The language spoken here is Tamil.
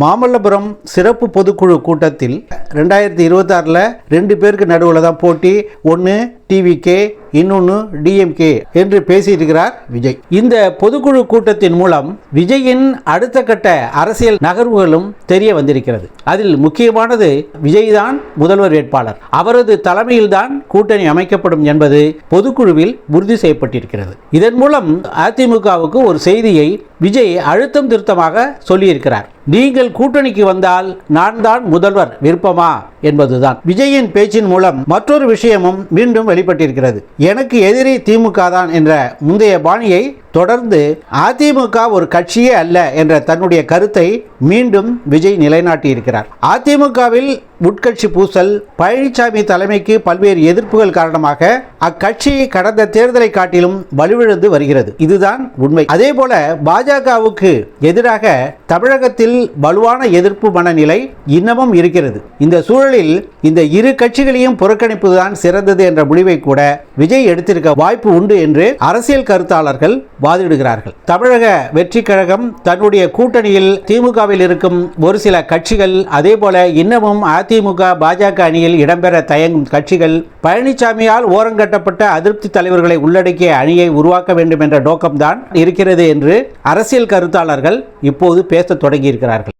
மாமல்லபுரம் சிறப்பு பொதுக்குழு கூட்டத்தில் ரெண்டாயிரத்தி இருபத்தாறில் ரெண்டு பேருக்கு நடுவில் தான் போட்டி. ஒன்று டிவிகே இன்னொன்று டிஎம்கே என்று பேசியிருக்கிறார் விஜய். இந்த பொதுக்குழு கூட்டத்தின் மூலம் விஜயின் அடுத்த கட்ட அரசியல் நகர்வுகளும் தெரிய வந்திருக்கிறது. அதில் முக்கியமானது விஜய் தான் முதல்வர் வேட்பாளர். அவரது தலைமையில்தான் கூட்டணி அமைக்கப்படும் என்பது பொதுக்குழுவில் உறுதி செய்யப்பட்டிருக்கிறது. இதன் மூலம் அதிமுகவுக்கு ஒரு செய்தியை விஜய் அழுத்தம் திருத்தமாக சொல்லியிருக்கிறார். நீங்கள் கூட்டணிக்கு வந்தால் நான் தான் முதல்வர் விருப்பமா? என்பதுதான். விஜயின் பேச்சின் மூலம் மற்றொரு விஷயமும் மீண்டும் வெளிப்பட்டிருக்கிறது. எனக்கு எதிரி திமுக தான் என்ற முந்தைய பாணியை தொடர்ந்து அதிமுக ஒரு கட்சியே அல்ல என்ற தன்னுடைய கருத்தை மீண்டும் விஜய் நிலைநாட்டியிருக்கிறார். அதிமுகவில் உட்கட்சி பூசல் பழனிசாமி தலைமைக்கு பல்வேறு எதிர்ப்புகள் காரணமாக அக்கட்சி கடந்த தேர்தலை காட்டிலும் வலுவிழந்து வருகிறது. இதுதான் உண்மை. அதே போல பாஜகவுக்கு எதிராக தமிழகத்தில் வலுவான எதிர்ப்பு மனநிலை இன்னமும் இருக்கிறது. இந்த சூழலில் இந்த இரு கட்சிகளையும் புறக்கணிப்பதுதான் சிறந்தது என்ற முடிவை கூட விஜய் எடுத்திருக்க வாய்ப்பு உண்டு என்று அரசியல் கருத்தாளர்கள் வாதிடுகிறார்கள். தமிழக வெற்றி கழகம் தன்னுடைய கூட்டணியில் திமுகவில் இருக்கும் ஒரு சில கட்சிகள் அதே போல இன்னமும் அதிமுக பாஜக அணியில் இடம்பெற தயங்கும் கட்சிகள் பழனிசாமியால் ஓரங்கட்டப்பட்ட அதிருப்தி தலைவர்களை உள்ளடக்கிய அணியை உருவாக்க வேண்டும் என்ற நோக்கம்தான் இருக்கிறது என்று அரசியல் கருத்தாளர்கள் இப்போது பேசத் தொடங்கியிருக்கிறார்கள்.